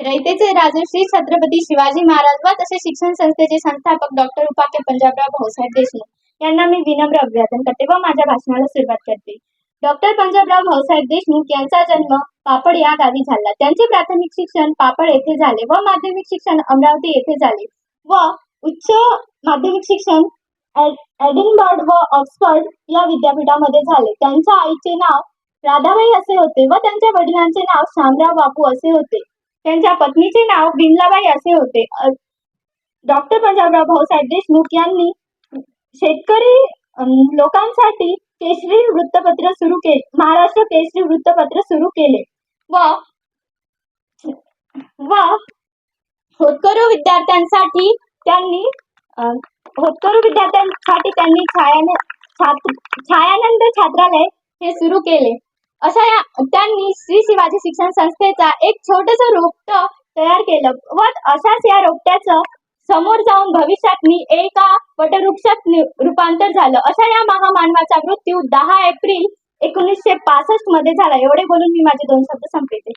रयतेचे राजश्री छत्रपती शिवाजी महाराज व तसे शिक्षण संस्थेचे संस्थापक डॉक्टर उपाख्य पंजाबराव भाऊसाहेब देशमुख. यांना मी विनम्र अभिवादन करते व माझ्या भाषणाला सुरुवात करते. डॉक्टर पंजाबराव भाऊसाहेब देशमुख यांचा जन्म पापड या गावी झाला. त्यांचे प्राथमिक शिक्षण पापड येथे झाले व माध्यमिक शिक्षण अमरावती येथे झाले व उच्च माध्यमिक शिक्षण एड- एडिनबर्ग व ऑक्सफर्ड या विद्यापीठामध्ये झाले. त्यांच्या आईचे नाव राधाबाई असे होते व त्यांच्या वडिलांचे नाव शामराव बापू असे होते. त्यांच्या पत्नीचे नाव बिमलाबाई असे होते. डॉक्टर पंजाबराव भाऊसाहेब देशमुख यांनी शेतकरी लोकांसाठी केसरी वृत्तपत्र सुरू केले महाराष्ट्र केसरी वृत्तपत्र सुरू केले. व व होतकरू विद्यार्थ्यांसाठी त्यांनी होतकरू विद्यार्थ्यांसाठी त्यांनी छायान छात्र छायानंद छात्रालय हे सुरू केले. अशा या त्यांनी श्री शिवाजी शिक्षण संस्थेचा एक छोटस रोपट तयार केलं. व अशाच या रोपट्याचं समोर जाऊन भविष्यात मी एका वटवृक्षात रूपांतर झालं. अशा या महामानवाचा मृत्यू दहा एप्रिल एकोणीसशे पासष्टमध्ये झाला. एवढे बोलून मी माझे दोन शब्द संपवते.